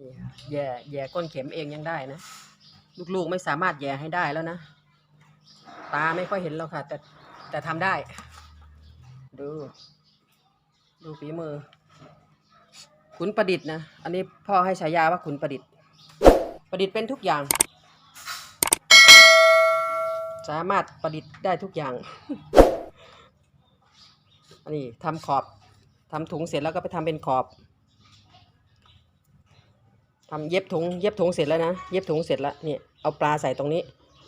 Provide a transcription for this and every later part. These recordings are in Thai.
นี่ค่ะแย่แย่ก้นเข็มเองยังได้นะ ลูกๆไม่สามารถแย่ให้ได้แล้วนะ ตาไม่ค่อยเห็นแล้วค่ะ แต่แต่ทำได้ ดู ดูฝีมือ ขุนประดิษฐ์นะ อันนี้พ่อให้ฉายาว่าขุนประดิษฐ์ ประดิษฐ์เป็นทุกอย่าง สามารถประดิษฐ์ได้ทุกอย่าง อันนี้ทำขอบทำถุงเสร็จแล้วก็ไปทำเป็นขอบ ทำเย็บถุงเย็บถุงเสร็จแล้วนะ เย็บถุงเสร็จแล้วนี่เอาปลาใส่ตรงนี้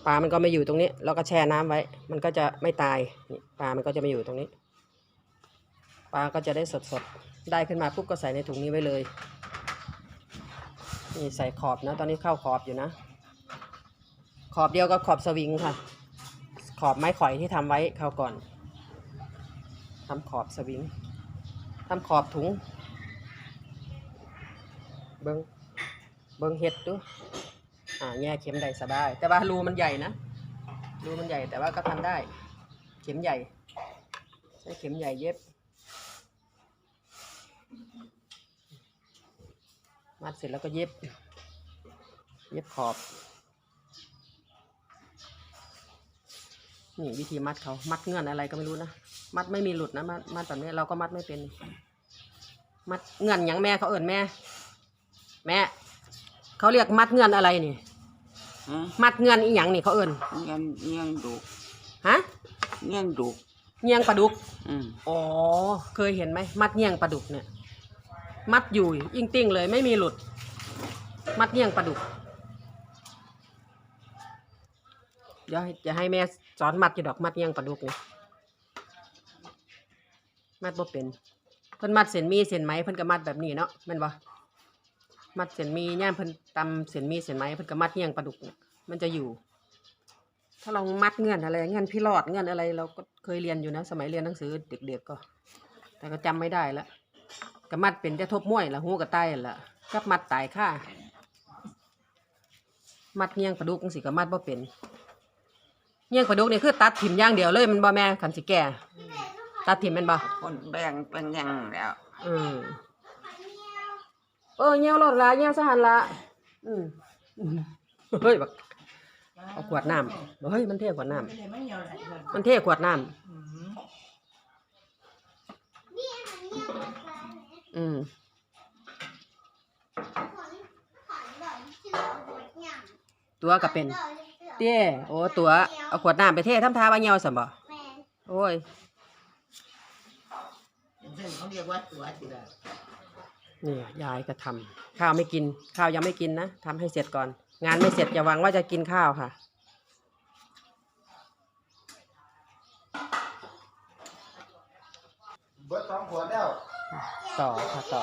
ปลามันก็ไม่อยู่ตรงนี้ แล้วก็แช่น้ำไว้ มันก็จะไม่ตายนี่ปลามันก็จะไม่อยู่ตรงนี้ ปลาก็จะได้สดสดได้ขึ้นมาปุ๊บก็ใส่ในถุงนี้ไว้เลย นี่ใส่ขอบนะ ตอนนี้เข้าขอบอยู่นะ ขอบเดียวกับขอบสวิงค่ะ ขอบไม้ข่อยที่ทำไว้เข้าวก่อนทำขอบสวิงทำขอบถุง เบิง เบิงเห็ดดูอ่าแง่เข็มได้สบาย แต่ว่ารูมันใหญ่นะรูมันใหญ่แต่ว่าก็ทำได้ เข็มใหญ่ ใช้เข็มใหญ่เย็บ มัดเสร็จแล้วก็เย็บ เย็บขอบ นี่วิธีมัดเขา มัดเงื่อนอะไรก็ไม่รู้นะ มัดไม่มีหลุดนะ มัดมัดแบบนี้เราก็มัดไม่เป็น มัดเงื่อนอย่างแม่เขาเอิ่นแม่ แม่ เขาเรียกมัดเงื่อนอะไรนี่ ฮะมัดเงื่อนอีหยังนี่เขาเอิ่นเงี้ยเงี้ยดุฮะเงี้ยดุเงียงปลาดุก อืมอ๋อ เคยเห็นไหม มัดเงียงปลาดุกเนี่ย มัดอยู่ยิ่งติ้งเลยไม่มีหลุด มัดเงียงปลาดุก เดี๋ยวให้จะให้แม่สอนมัดอยู่ดอกมัดเงียงปลาดุกเนี่ยมัดบ่เป็น เพิ่นมัดเส้นหมีเส้นไหมเพิ่นก็มัดแบบนี้เนาะแม่นบ่ มัดเส้นหมีย่ามเพิ่นตำเส้นหมีเส้นไหมเพิ่นก็มัดเงียงปลาดุกเนี่ยมันจะอยู่ ถ้าเรามัดเงื่อนอะไรเงื่อนพี่รอดเงื่อนอะไร เราก็เคยเรียนอยู่นะ สมัยเรียนหนังสือเด็กๆก็ แต่ก็จำไม่ได้ละก็มัดเป็นแต่ทบม้วยละหูกับใต้ละกับมัดตายค่ามัดเงี้ยงปลาดุกจังสิก็มัดบ่เป็นเงี้ยงปลาดุกนี่คือตัดถิ่มอย่างเดียวเลยมันบ่แม่คันสิแก่ตัดถิ่มแมันบ่คนแบ่งเป็นอยังแล้ว อืม เออเงี้ยวรถละเงี้ยวสหันละอืมเฮ้ยบักเอาขวดน้ำเฮ้ยมันเท่ขวดน้ำมันเท่ขวดน้ำอืมตัวก็เป็นเต้โอ้ตัวเอาขวดน้ำไปเท่ทำทาว่าเหี่ยวซั่นบ่โอ้ยเขาเรียกว่าตัวจิละ นี่ยายก็ทำข้าวไม่กิน ข้าวยังไม่กินนะทำให้เสร็จก่อน งานไม่เสร็จอย่าหวังว่าจะกินข้าวค่ะ เบิดสองขวดแล้วต่อค่ะต่อ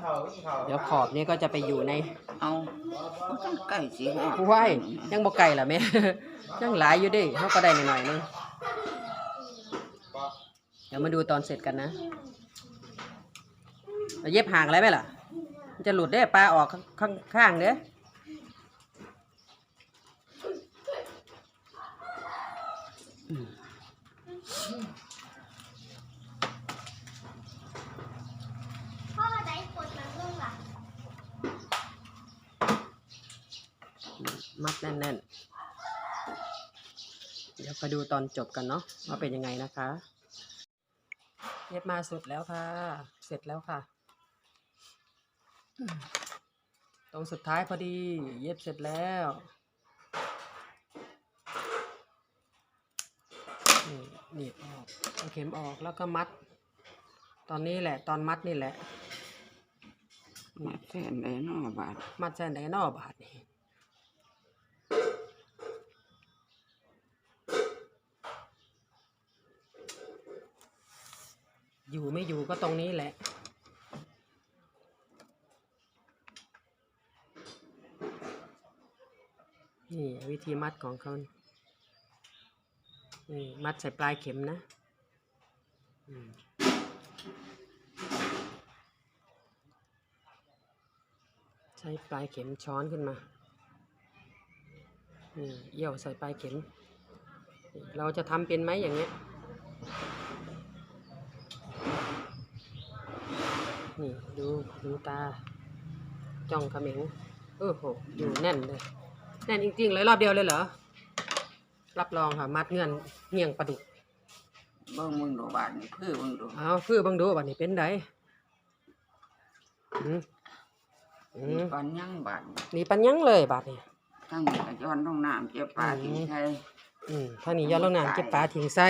เขาเขาเดี๋ยวขอบนี้ก็จะไปอยู่ในเอามันต้องใกล้สิฮะผู้ไหวยังบ่ไก่ล่ะแม่ ยังหลายอยู่เดิเขาก็ได้หน่อยๆนึงเดี๋ยวมาดูตอนเสร็จกันนะ เราเย็บห่างอะไรไหมล่ะ มันจะหลุดได้ปลาออกข้างข้างๆเด้อพ่อได้กดมันเรื่องล่ะมัดแน่นๆ เดี๋ยวไปดูตอนจบกันเนาะว่าเป็นยังไงนะคะ เย็บมาสุดแล้วค่ะ เสร็จแล้วค่ะอืม ตรงสุดท้ายพอดี เย็บเสร็จแล้วนี่หนีบออกเอาเข็มออกแล้วก็มัด ตอนนี้แหละ ตอนมัดนี่แหละ มาแท่นได้เนอบาทมัดแสนไดนอบาทนี่อยู่ไม่อยู่ก็ตรงนี้แหละ นี่วิธีมัดของเขานี่มัดใส่ปลายเข็มนะใช้ปลายเข็มช้อนขึ้นมานี่เยี่ยวใส่ปลายเข็ม เราจะทำเป็นไหมอย่างเงี้ยนี่ดูดูตา จ้องเขมิงโอ้โหอยู่แน่นเลย แน่นจริงๆเลยรอบเดียวเลยเหรอ รับรองค่ะ มัดเงื่อนเงี่ยงปลาดุก เบิ่งมึงดูบาดนี่คือมึงดูเอาคือเบังดูบัดนี้เป็นไดอืมอืมีมปันยังบาดนี่นี่ปัญญังเลยบาดนี้ทั้งนี้ก็ย้อนลงน้ำเจ็บปลาอืทิ้งมใช่อืมทางนี้ย้อนลงน้ำเก็บปลาถิงใส่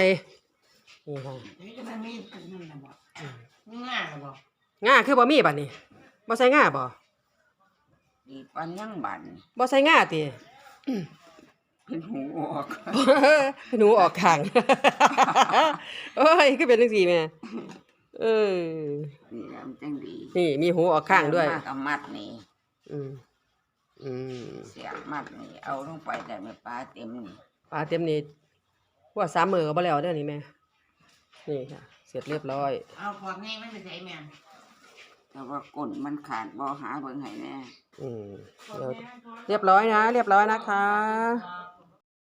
นี่ค่ะนี่จะไม่มีนั่นนะบ่อืมง่ายนะบ่ง่าคือบ่มีบัดนี้บ่ใส่ง่าบ่ มีปันยังบาดนี่บ่ใส่ง่าติ เป็นหูออก หนูออกข้าง โอ้ยคือเป็นจังซี่แม่เออ นี่แหละมันจังดีนี่มีหูออกข้างด้วยมากกับมัดนี่ อืมอืมเสียบมัดนี่ เอาลงไปแต่ไม่ปลาเต็มนี่ปลาเต็มนี่ว่าสามมือก็บ่แล้วเด้อนี่แม่นี่ค่ะ เสร็จเรียบร้อย เอาขวดนี้มันจะใช้แม่น แต่ว่าก้นมันขาดบ่หาเบิ่งให้แน่ อืมขวดเดี๋ยวนี้มันพอเรียบร้อยนะ เรียบร้อยนะคะอ่า